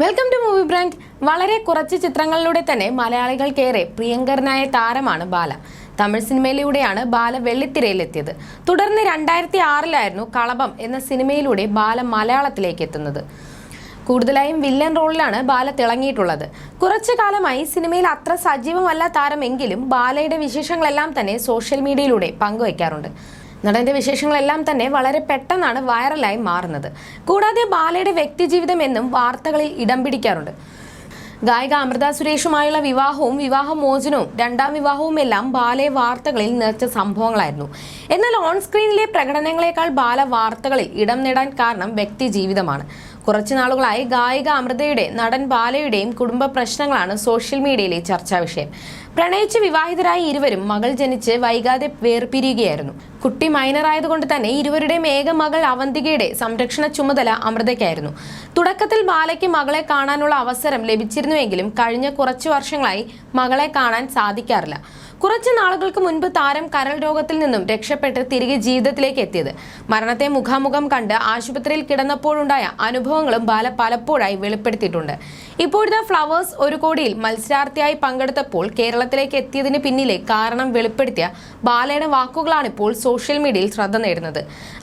Welcome to movie brand വളരെ കുറച്ച് ചിത്രങ്ങളിലൂടെ തന്നെ മലയാളികൾക്കേറെ പ്രിയങ്കരനായ താരമാണ് ബാല. തമിഴ് സിനിമയിലൂടെയാണ് ബാല വെള്ളിത്തിരയിലെത്തിയത്. തുടർന്ന് രണ്ടായിരത്തി ആറിലായിരുന്നു കളഭം എന്ന സിനിമയിലൂടെ ബാല മലയാളത്തിലേക്ക് എത്തുന്നത്. കൂടുതലായും വില്ലൻ റോളിലാണ് ബാല തിളങ്ങിയിട്ടുള്ളത്. കുറച്ചു കാലമായി സിനിമയിൽ അത്ര സജീവമല്ല താരമെങ്കിലും ബാലയുടെ വിശേഷങ്ങളെല്ലാം തന്നെ സോഷ്യൽ മീഡിയയിലൂടെ പങ്കുവയ്ക്കാറുണ്ട്. നടന്റെ വിശേഷങ്ങളെല്ലാം തന്നെ വളരെ പെട്ടെന്നാണ് വൈറലായി മാറുന്നത്. കൂടാതെ ബാലയുടെ വ്യക്തിജീവിതം എന്നും വാർത്തകളിൽ ഇടം പിടിക്കാറുണ്ട്. ഗായിക അമൃത സുരേഷുമായുള്ള വിവാഹവും വിവാഹമോചനവും രണ്ടാം വിവാഹവും എല്ലാം ബാലയെ വാർത്തകളിൽ നിറച്ച സംഭവങ്ങളായിരുന്നു. എന്നാൽ ഓൺ സ്ക്രീനിലെ പ്രകടനങ്ങളെക്കാൾ ബാല വാർത്തകളിൽ ഇടം നേടാൻ കാരണം വ്യക്തി ജീവിതമാണ് കുറച്ചു നാളുകളായി ഗായിക അമൃതയുടെ നടൻ ബാലയുടെയും കുടുംബ പ്രശ്നങ്ങളാണ് സോഷ്യൽ മീഡിയയിലെ ചർച്ചാ വിഷയം. പ്രണയിച്ച് വിവാഹിതരായ ഇരുവരും മകൾ ജനിച്ച് വൈകാതെ വേർപിരിയുകയായിരുന്നു. കുട്ടി മൈനറായതുകൊണ്ട് തന്നെ ഇരുവരുടെയും ഏക മകൾ അവന്തികയുടെ സംരക്ഷണ ചുമതല അമൃതയ്ക്കായിരുന്നു. തുടക്കത്തിൽ ബാലയ്ക്ക് മകളെ കാണാനുള്ള അവസരം ലഭിച്ചിരുന്നുവെങ്കിലും കഴിഞ്ഞ കുറച്ചു വർഷങ്ങളായി മകളെ കാണാൻ സാധിക്കാറില്ല. കുറച്ച് നാളുകൾക്ക് മുൻപ് താരം കരൾ രോഗത്തിൽ നിന്നും രക്ഷപ്പെട്ട് തിരികെ ജീവിതത്തിലേക്ക് എത്തിയത്. മരണത്തെ മുഖാമുഖം കണ്ട് ആശുപത്രിയിൽ കിടന്നപ്പോഴുണ്ടായ അനുഭവങ്ങളും ബാല പലപ്പോഴായി വെളിപ്പെടുത്തിയിട്ടുണ്ട്. ഇപ്പോഴത്തെ ഫ്ലവേഴ്സ് ഒരു കോടിയിൽ മത്സരാർത്ഥിയായി പങ്കെടുത്തപ്പോൾ കേരളത്തിലേക്ക് എത്തിയതിന് പിന്നിലെ കാരണം വെളിപ്പെടുത്തിയ ബാലയുടെ വാക്കുകളാണ് ഇപ്പോൾ സോഷ്യൽ മീഡിയയിൽ ശ്രദ്ധ നേടുന്നത്.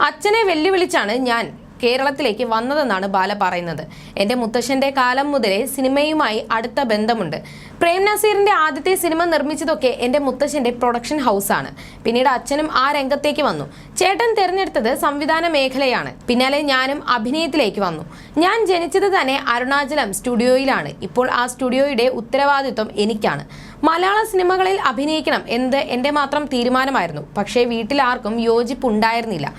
അച്ഛനെ വെല്ലുവിളിച്ചാണ് ഞാൻ കേരളത്തിലേക്ക് വന്നതെന്നാണ് ബാല പറയുന്നത്. എന്റെ മുത്തശ്ശന്റെ കാലം മുതലേ സിനിമയുമായി അടുത്ത ബന്ധമുണ്ട്. പ്രേം നസീറിന്റെ ആദ്യത്തെ സിനിമ നിർമ്മിച്ചതൊക്കെ എന്റെ മുത്തശ്ശന്റെ പ്രൊഡക്ഷൻ ഹൗസാണ്. പിന്നീട് അച്ഛനും ആ രംഗത്തേക്ക് വന്നു. ചേട്ടൻ തിരഞ്ഞെടുത്തത് സംവിധാന മേഖലയാണ്. പിന്നാലെ ഞാനും അഭിനയത്തിലേക്ക് വന്നു. ഞാൻ ജനിച്ചത് തന്നെ അരുണാചലം സ്റ്റുഡിയോയിലാണ്. ഇപ്പോൾ ആ സ്റ്റുഡിയോയുടെ ഉത്തരവാദിത്വം എനിക്കാണ്. മലയാള സിനിമകളിൽ അഭിനയിക്കണം എന്ത് എന്റെ മാത്രം തീരുമാനമായിരുന്നു. പക്ഷേ വീട്ടിൽ ആർക്കും യോജിപ്പുണ്ടായിരുന്നില്ല.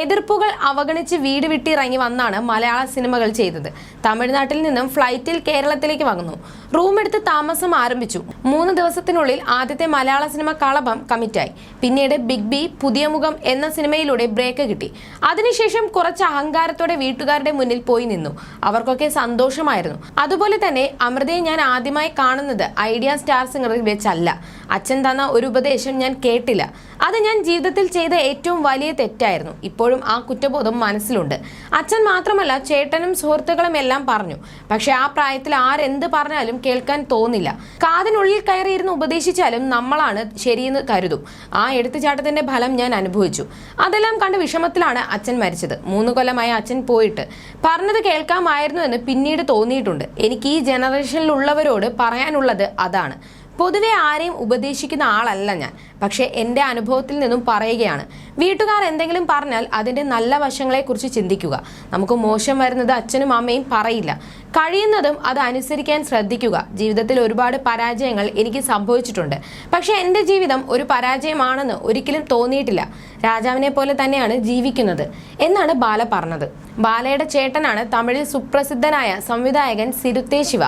എതിർപ്പുകൾ അവഗണിച്ച് വീട് വിട്ടിറങ്ങി വന്നാണ് മലയാള സിനിമകൾ ചെയ്തത്. തമിഴ്നാട്ടിൽ നിന്നും ഫ്ലൈറ്റിൽ കേരളത്തിലേക്ക് വന്നു. റൂം എടുത്ത് താമസം ആരംഭിച്ചു. മൂന്ന് ദിവസത്തിനുള്ളിൽ ആദ്യത്തെ മലയാള സിനിമ കളഭം കമ്മിറ്റായി. പിന്നീട് ബിഗ് ബി പുതിയ മുഖം എന്ന സിനിമയിലൂടെ ബ്രേക്ക് കിട്ടി. അതിനുശേഷം കുറച്ച് അഹങ്കാരത്തോടെ വീട്ടുകാരുടെ മുന്നിൽ പോയി നിന്നു. അവർക്കൊക്കെ സന്തോഷമായിരുന്നു. അതുപോലെ തന്നെ അമൃതയെ ഞാൻ ആദ്യമായി കാണുന്നത് ഐഡിയ സ്റ്റാർ സിംഗറിൽ വെച്ചല്ല. അച്ഛൻ തന്ന ഒരു ഉപദേശം ഞാൻ കേട്ടില്ല. അത് ഞാൻ ജീവിതത്തിൽ ചെയ്ത ഏറ്റവും വലിയ തെറ്റായിരുന്നു. ഇപ്പോഴും ആ കുറ്റബോധം മനസ്സിലുണ്ട്. അച്ഛൻ മാത്രമല്ല ചേട്ടനും സുഹൃത്തുക്കളും എല്ലാം പറഞ്ഞു. പക്ഷെ ആ പ്രായത്തിൽ ആരെന്ത് പറഞ്ഞാലും കേൾക്കാൻ തോന്നില്ല. കാതിനുള്ളിൽ കയറിയിരുന്ന് ഉപദേശിച്ചാലും നമ്മളാണ് ശരിയെന്ന് കരുതും. ആ എടുത്തുചാട്ടത്തിന്റെ ഫലം ഞാൻ അനുഭവിച്ചു. അതെല്ലാം കണ്ട് വിഷമത്തിലാണ് അച്ഛൻ മരിച്ചത്. മൂന്ന് കൊല്ലമായി അച്ഛൻ പോയിട്ട്. പറഞ്ഞത് കേൾക്കാമായിരുന്നു എന്ന് പിന്നീട് തോന്നിയിട്ടുണ്ട്. എനിക്ക് ഈ ജനറേഷനിലുള്ളവരോട് പറയാനുള്ളത് അതാണ്. പൊതുവെ ആരെയും ഉപദേശിക്കുന്ന ആളല്ല ഞാൻ. പക്ഷേ എന്റെ അനുഭവത്തിൽ നിന്നും പറയുകയാണ്. വീട്ടുകാർ എന്തെങ്കിലും പറഞ്ഞാൽ അതിന്റെ നല്ല വശങ്ങളെക്കുറിച്ച് ചിന്തിക്കുക. നമുക്ക് മോശം വരുന്നത് അച്ഛനും അമ്മയും പറയില്ല. കഴിയുന്നതും അത് അനുസരിക്കാൻ ശ്രദ്ധിക്കുക. ജീവിതത്തിൽ ഒരുപാട് പരാജയങ്ങൾ എനിക്ക് സംഭവിച്ചിട്ടുണ്ട്. പക്ഷേ എന്റെ ജീവിതം ഒരു പരാജയമാണെന്ന് ഒരിക്കലും തോന്നിയിട്ടില്ല. രാജാവിനെ പോലെ തന്നെയാണ് ജീവിക്കുന്നത്. എന്നാണ് ബാല പറഞ്ഞത്. ബാലയുടെ ചേട്ടനാണ് തമിഴിൽ സുപ്രസിദ്ധനായ സംവിധായകൻ സിരുത്തേ ശിവ.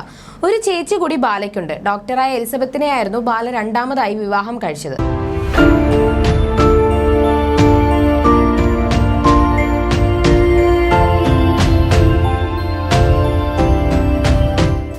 ഒരു ചേച്ചി കൂടി ബാലയ്ക്കുണ്ട്. ഡോക്ടറായ എലിസബത്തിനെയായിരുന്നു ബാല രണ്ടാമതായി വിവാഹം കഴിച്ചത്.